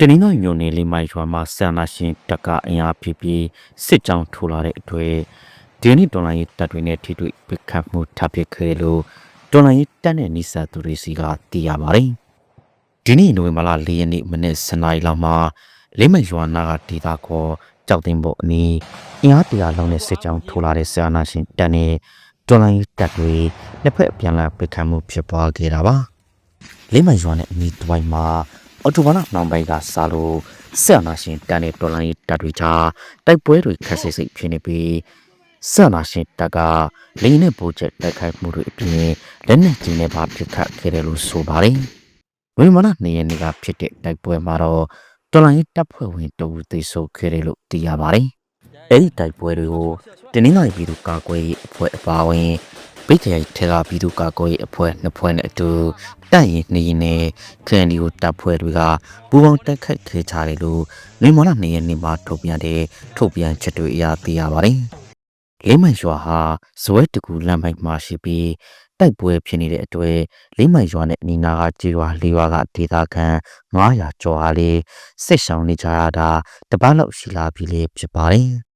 တနင်္လာရီမြို့နယ်လေးမိုင်ရွာမှာဆန္ဒရှင်တပ်ကအင်အားဖြည့်ပြီးစစ်ကြောင်းထိုးလာတဲ့အတွက်ဒီနေ့တော်လိုင်းရေးတပ်တွေနဲ့ထိတွေ့ပစ်ခတ်မှုထပ်ဖြစ်ခဲ့တယ်လို့တော်လိုင်းရေးတပ်နဲ့နိစသူတွေစီကသိရပါတယ်။ဒီနေ့နိုဝင်ဘာလ၄ရက်နေ့မနေ့စနေလောက်မှာလေးမိုင်ရွာနာကဒေသခေါ်ကြောက်တင်ဖို့အနီးအင်အားတရားလုံးနဲ့စစ်ကြောင်းထိုးလာတဲ့ဆန္ဒရှင်တပ်နဲ့တော်လိုင်းရေးတပ်တွေနှစ်ဖက်အပြန်အလှန်ပစ်ခတ်မှုဖြစ်ပွားခဲ့တာပါ။လေးမန်ရွာနဲ့အနီးတစ်ဝိုက်မှာ အော်တိုဘာလနောက်ပိုင်းကစားလို့ဆက်အနာရှင်တန်တဲ့တော်လိုင်းတပ်တွေကြားတိုက်ပွဲတွေခက်ဆိတ်ဆိတ်ဖြစ်နေပြီးဆက်အနာရှင်တပ်ကလိန်နဲ့ပိုးချက်တိုက်ခိုက်မှုတွေအပြင်လက်နက်ကြီးနဲ့ပါပစ်ခတ်ခဲ့တယ်လို့ဆိုပါတယ်။ဝိမာနနေရနေကဖြစ်တဲ့တိုက်ပွဲမှာတော့တော်လိုင်းတပ်ဖွဲ့ဝင်တအူသိဆိုခဲ့တယ်လို့သိရပါတယ်။အဲဒီတိုက်ပွဲတွေကိုတင်းနှင်းနိုင်ပြည်သူကာကွယ်ရေးအဖွဲ့အပါအဝင် ပိတ်ခရိုင်ထေကပြည်သူ့ကာကွယ်ရေးအဖွဲ့နှစ်ဖွဲ့နဲ့အတူတိုက်ရင်နေရင်နဲ့ခရန်ဒီကိုတပ်ဖွဲ့တွေကပူးပေါင်းတိုက်ခိုက်ခဲ့ကြတယ်လို့နေမလာနေရနေမှာထုတ်ပြန်တဲ့ထုတ်ပြန်ချက်တွေအရသိရပါတယ်။လေးမိုင်ရွာဟာဇွဲတကူလမ်းမိုက်မှာရှိပြီးတိုက်ပွဲဖြစ်နေတဲ့အတွက်လေးမိုင်ရွာနဲ့အနီးနားကကြေးရွာလေးရွာကဒေသခံ900ကျော်ဟာလေစစ်ဆောင်နေကြရတာတပတ်လောက်ရှိလာပြီလေဖြစ်ပါတယ်။